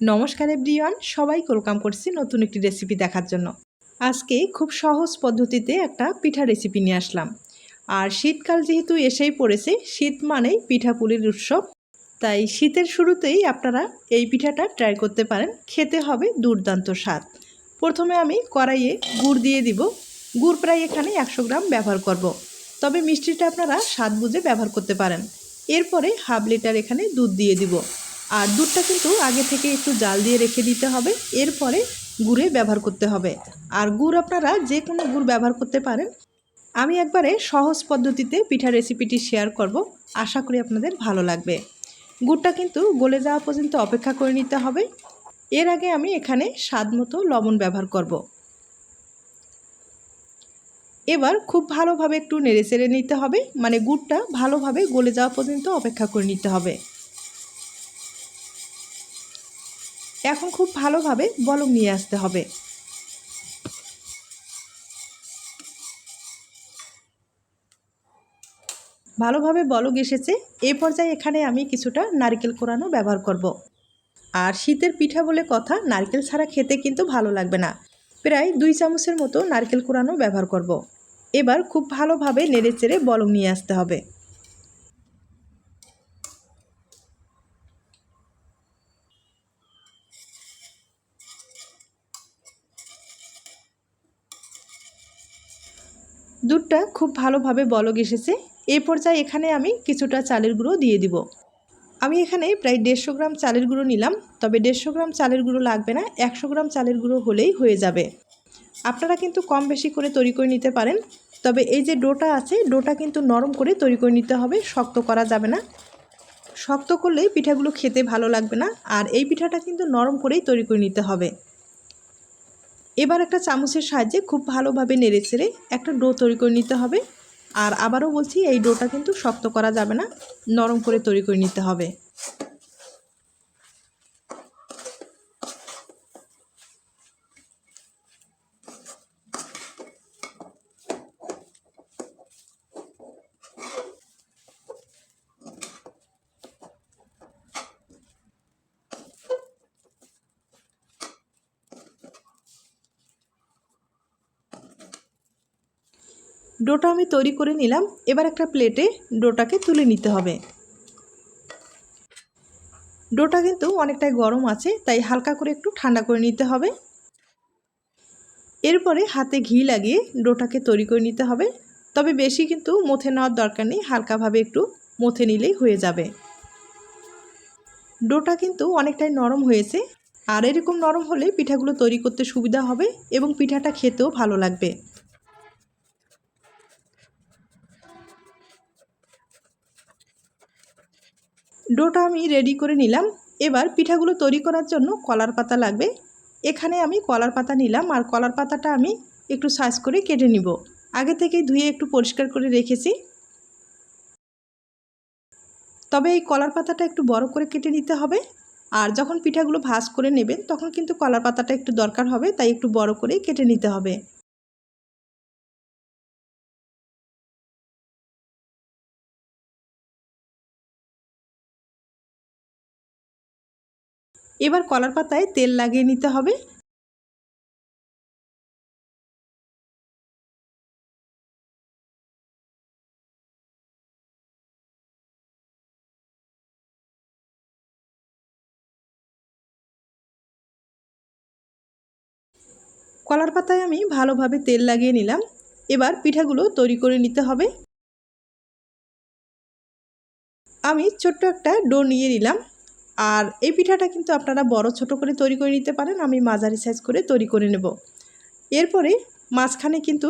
নমস্কার এভরিওয়ান সবাই ওয়েলকাম করছি নতুন একটি রেসিপি দেখার জন্য। আজকে খুব সহজ পদ্ধতিতে একটা পিঠা রেসিপি নিয়ে আসলাম। আর শীতকাল যেহেতু এসেই পড়েছে, শীত মানেই পিঠাপুলির উৎসব। তাই শীতের শুরুতেই আপনারা এই পিঠাটা ট্রাই করতে পারেন, খেতে হবে দুর্দান্ত স্বাদ। প্রথমে আমি কড়াইয়ে গুড় দিয়ে দিব। গুড় প্রায় এখানে একশো গ্রাম ব্যবহার করব। তবে মিষ্টিটা আপনারা স্বাদ বুঝে ব্যবহার করতে পারেন। এরপরে হাফ লিটার এখানে দুধ দিয়ে দিব। আর দুধটা কিন্তু আগে থেকে একটু জাল দিয়ে রেখে দিতে হবে, এরপরে গুড়ে ব্যবহার করতে হবে। আর গুড় আপনারা যে কোনো গুড় ব্যবহার করতে পারেন। আমি একবারে সহজ পদ্ধতিতে পিঠা রেসিপিটি শেয়ার করব, আশা করি আপনাদের ভালো লাগবে। গুড়টা কিন্তু গলে যাওয়া পর্যন্ত অপেক্ষা করে নিতে হবে। এর আগে আমি এখানে স্বাদ মতো লবণ ব্যবহার করব। এবার খুব ভালোভাবে একটু নেড়ে চেড়ে নিতে হবে মানে গুড়টা ভালোভাবে গলে যাওয়া পর্যন্ত অপেক্ষা করে নিতে হবে। এখন খুব ভালোভাবে বলক নিয়ে আসতে হবে ভালোভাবে বলক এসেছে এই পর্যায়ে এখানে আমি কিছুটা নারকেল কোরানো ব্যবহার করব। আর শীতের পিঠা বলে কথা, নারকেল ছাড়া খেতে কিন্তু ভালো লাগবে না প্রায় দুই চামচের মতো নারকেল কোরানো ব্যবহার করব। এবার খুব ভালোভাবে নেড়ে চেড়ে বলক নিয়ে আসতে হবে দুধটা খুব ভালোভাবে বলক এসেছে। এই পর্যায়ে এখানে আমি কিছুটা চালের গুঁড়ো দিয়ে দিব। আমি এখানে প্রায় দেড়শো গ্রাম চালের গুঁড়ো নিলাম, তবে দেড়শো গ্রাম চালের গুঁড়ো লাগবে না, একশো গ্রাম চালের গুঁড়ো হলেই হয়ে যাবে। আপনারা কিন্তু কম বেশি করে তৈরি করে নিতে পারেন, তবে এই যে ডোটা আছে, ডোটা কিন্তু নরম করে তৈরি করে নিতে হবে, শক্ত করা যাবে না। শক্ত করলেই পিঠাগুলো খেতে ভালো লাগবে না, আর এই পিঠাটা কিন্তু নরম করেই তৈরি করে নিতে হবে। এবার একটা চামচের সাহায্যে খুব ভালোভাবে নেড়ে ছেড়ে একটা ডো তৈরি করে নিতে হবে। আর আবারও বলছি, এই ডোটা কিন্তু শক্ত করা যাবে না, নরম করে তৈরি করে নিতে হবে। ডোটা আমি তৈরি করে নিলাম। এবার একটা প্লেটে ডোটাকে তুলে নিতে হবে। ডোটা কিন্তু অনেকটাই গরম আছে, তাই হালকা করে একটু ঠান্ডা করে নিতে হবে। এরপরে হাতে ঘি লাগিয়ে ডোটাকে তৈরি করে নিতে হবে। তবে বেশি কিন্তু মথে নেওয়ার দরকার নেই, হালকাভাবে একটু মথে নিলেই হয়ে যাবে। ডোটা কিন্তু অনেকটাই নরম হয়েছে। আর এরকম নরম হলে পিঠাগুলো তৈরি করতে সুবিধা হবে এবং পিঠাটা খেতেও ভালো লাগবে। ডোটা আমি রেডি করে নিলাম। এবার পিঠাগুলো তৈরি করার জন্য কলার পাতা লাগবে। এখানে আমি কলার পাতা নিলাম আর কলার পাতাটা আমি একটু সাইজ করে কেটে নিব। আগে থেকেই ধুয়ে একটু পরিষ্কার করে রেখেছি। তবে এই কলার পাতাটা একটু বড় করে কেটে নিতে হবে। আর যখন পিঠাগুলো ভাজ করে নেবেন, তখন কিন্তু কলার পাতাটা একটু দরকার হবে, তাই একটু বড় করে কেটে নিতে হবে। এবার কলার পাতায় তেল লাগিয়ে নিতে হবে। কলার পাতায় আমি ভালোভাবে তেল লাগিয়ে নিলাম। এবার পিঠাগুলো তৈরি করে নিতে হবে। আমি ছোট্ট একটা ডো নিয়ে নিলাম। আর এই পিঠাটা কিন্তু আপনারা বড় ছোট করে তৈরি করে নিতে পারেন, আমি মাঝারি সাইজ করে তৈরি করে নেব। এরপরে মাঝখানে কিন্তু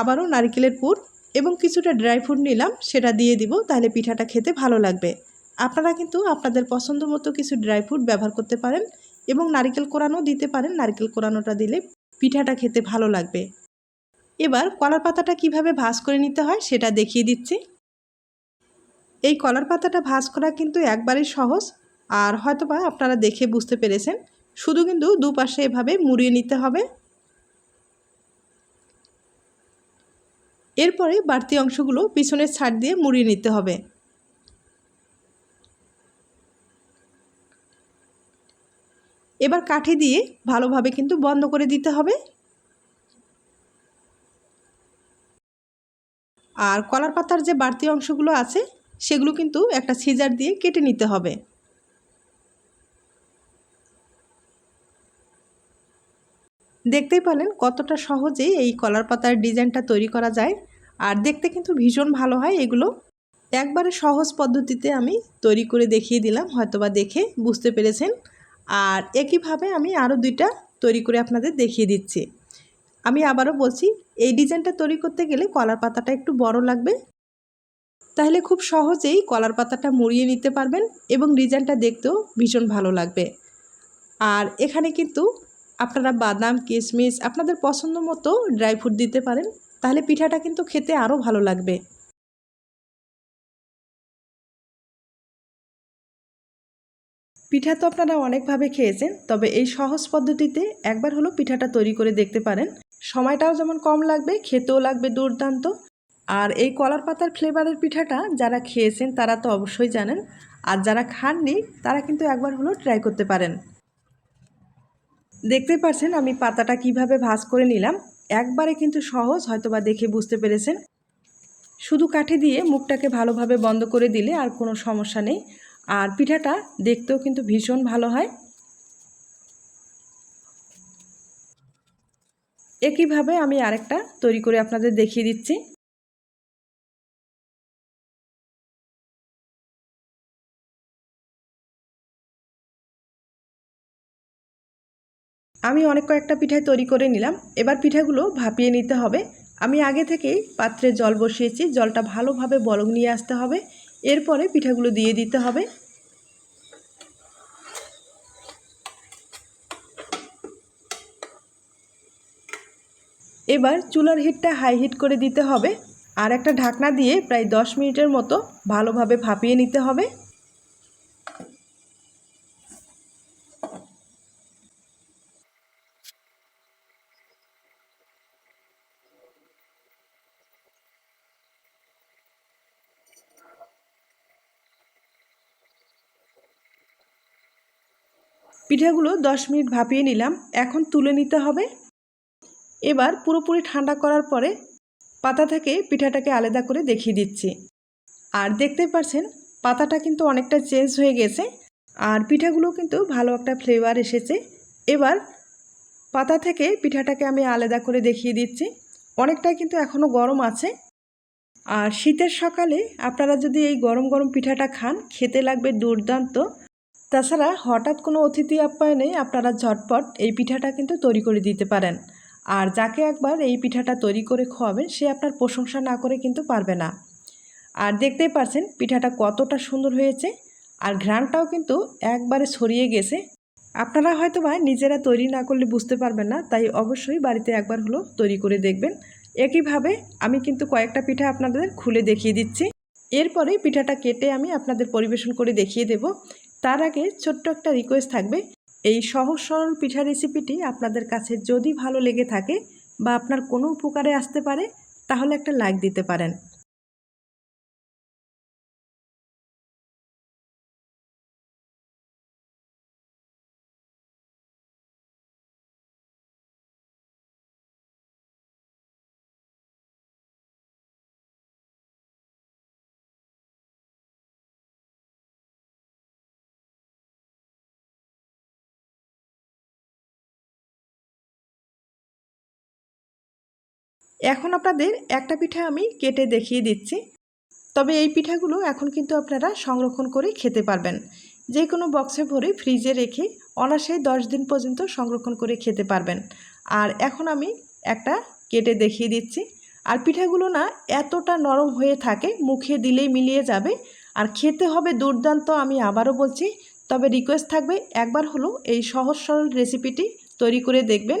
আবারও নারকেলের পুর এবং কিছুটা ড্রাই ফ্রুট নিলাম, সেটা দিয়ে দিব, তাহলে পিঠাটা খেতে ভালো লাগবে। আপনারা কিন্তু আপনাদের পছন্দ মতো কিছু ড্রাই ফ্রুট ব্যবহার করতে পারেন এবং নারিকেল কোরানো দিতে পারেন, নারিকেল কোরানোটা দিলে পিঠাটা খেতে ভালো লাগবে। এবার কলার পাতাটা কীভাবে ভাজ করে নিতে হয় সেটা দেখিয়ে দিচ্ছি। এই কলার পাতাটা ভাজ করা কিন্তু একবারই সহজ আর হয়তোবা আপনারা দেখে বুঝতে পেরেছেন। শুধু কিন্তু দুপাশে এভাবে মুড়িয়ে নিতে হবে। এরপরে বাড়তি অংশগুলো পিছনের ছাড় দিয়ে মুড়িয়ে নিতে হবে। এবার কাঠি দিয়ে ভালোভাবে কিন্তু বন্ধ করে দিতে হবে। আর কলার পাতার যে বাড়তি অংশগুলো আছে, সেগুলো কিন্তু একটা সিজার দিয়ে কেটে নিতে হবে। দেখতেই পালেন কতটা সহজেই এই কলার পাতার ডিজাইনটা তৈরি করা যায়। আর দেখতে কিন্তু ভীষণ ভালো হয় এগুলো। একবারে সহজ পদ্ধতিতে আমি তৈরি করে দেখিয়ে দিলাম, হয়তোবা দেখে বুঝতে পেরেছেন। আর একইভাবে আমি আরও দুইটা তৈরি করে আপনাদের দেখিয়ে দিচ্ছি। আমি আবারও বলছি, এই ডিজাইনটা তৈরি করতে গেলে কলার পাতাটা একটু বড় লাগবে। তাহলে খুব সহজেই কলার পাতাটা মুড়িয়ে নিতে পারবেন এবং ডিজাইনটা দেখতেও ভীষণ ভালো লাগবে। আর এখানে কিন্তু আপনারা বাদাম কিশমিশ আপনাদের পছন্দ মতো ড্রাই ফ্রুট দিতে পারেন, তাহলে পিঠাটা কিন্তু খেতে আরও ভালো লাগবে। পিঠা তো আপনারা অনেকভাবে খেয়েছেন, তবে এই সহজ পদ্ধতিতে একবার হলো পিঠাটা তৈরি করে দেখতে পারেন। সময়টাও যেমন কম লাগবে, খেতেও লাগবে দুর্দান্ত। আর এই কলার পাতার ফ্লেভারের পিঠাটা যারা খেয়েছেন তারা তো অবশ্যই জানেন, আর যারা খাননি তারা কিন্তু একবার হলো ট্রাই করতে পারেন। দেখতে পাচ্ছেন আমি পাতাটা কীভাবে ভাজ করে নিলাম। একবারে কিন্তু সহজ, হয়তোবা দেখে বুঝতে পেরেছেন। শুধু কাঠি দিয়ে মুখটাকে ভালোভাবে বন্ধ করে দিলে আর কোনো সমস্যা নেই। আর পিঠাটা দেখতেও কিন্তু ভীষণ ভালো হয়। একইভাবে আমি আরেকটা তৈরি করে আপনাদের দেখিয়ে দিচ্ছি। আমি অনেক কয়েকটা পিঠাই তৈরি করে নিলাম। এবার পিঠাগুলো ভাপিয়ে নিতে হবে। আমি আগে থেকেই পাত্রে জল বসিয়েছি। জলটা ভালোভাবে বলক নিয়ে আসতে হবে। এরপরে পিঠাগুলো দিয়ে দিতে হবে। এবার চুলার হিটটা হাই হিট করে দিতে হবে। আর একটা ঢাকনা দিয়ে প্রায় দশ মিনিটের মতো ভালোভাবে ভাপিয়ে নিতে হবে। পিঠাগুলো দশ মিনিট ভাপিয়ে নিলাম, এখন তুলে নিতে হবে। এবার পুরোপুরি ঠান্ডা করার পরে পাতা থেকে পিঠাটাকে আলাদা করে দেখিয়ে দিচ্ছি। আর দেখতে পাচ্ছেন পাতাটা কিন্তু অনেকটা চেঞ্জ হয়ে গেছে আর পিঠাগুলো কিন্তু ভালো একটা ফ্লেভার এসেছে। এবার পাতা থেকে পিঠাটাকে আমি আলাদা করে দেখিয়ে দিচ্ছি। অনেকটাই কিন্তু এখনও গরম আছে। আর শীতের সকালে আপনারা যদি এই গরম গরম পিঠাটা খান, খেতে লাগবে দুর্দান্ত। তাছাড়া হঠাৎ কোনো অতিথি আপ্যায়নে আপনারা ঝটপট এই পিঠাটা কিন্তু তৈরি করে দিতে পারেন। আর যাকে একবার এই পিঠাটা তৈরি করে খাওয়াবেন সে আপনার প্রশংসা না করে কিন্তু পারবে না। আর দেখতেই পারছেন পিঠাটা কতটা সুন্দর হয়েছে, আর ঘ্রাণটাও কিন্তু একবারে ছড়িয়ে গেছে। আপনারা হয়তো বা নিজেরা তৈরি না করলে বুঝতে পারবেন না, তাই অবশ্যই বাড়িতে একবার হলো তৈরি করে দেখবেন। একইভাবে আমি কিন্তু কয়েকটা পিঠা আপনাদের খুলে দেখিয়ে দিচ্ছি। এরপরে পিঠাটা কেটে আমি আপনাদের পরিবেশন করে দেখিয়ে দেব। তার আগে ছোট্ট একটা রিকোয়েস্ট থাকবে। এই সহজ সরল পিঠা রেসিপিটি আপনাদের কাছে যদি ভালো লেগে থাকে বা আপনার কোনো উপকারে আসতে পারে, তাহলে একটা লাইক দিতে পারেন। এখন আপনাদের একটা পিঠা আমি কেটে দেখিয়ে দিচ্ছি। তবে এই পিঠাগুলো এখন কিন্তু আপনারা সংরক্ষণ করে খেতে পারবেন। যে কোনো বক্সে ভরে ফ্রিজে রেখে অনাসে দশ দিন পর্যন্ত সংরক্ষণ করে খেতে পারবেন। আর এখন আমি একটা কেটে দেখিয়ে দিচ্ছি। আর পিঠাগুলো না এতটা নরম হয়ে থাকে, মুখে দিলেই মিলিয়ে যাবে। আর খেতে হবে দুর্দান্ত আমি আবারও বলছি। তবে রিকোয়েস্ট থাকবে একবার হলো এই সহজ সরল রেসিপিটি তৈরি করে দেখবেন।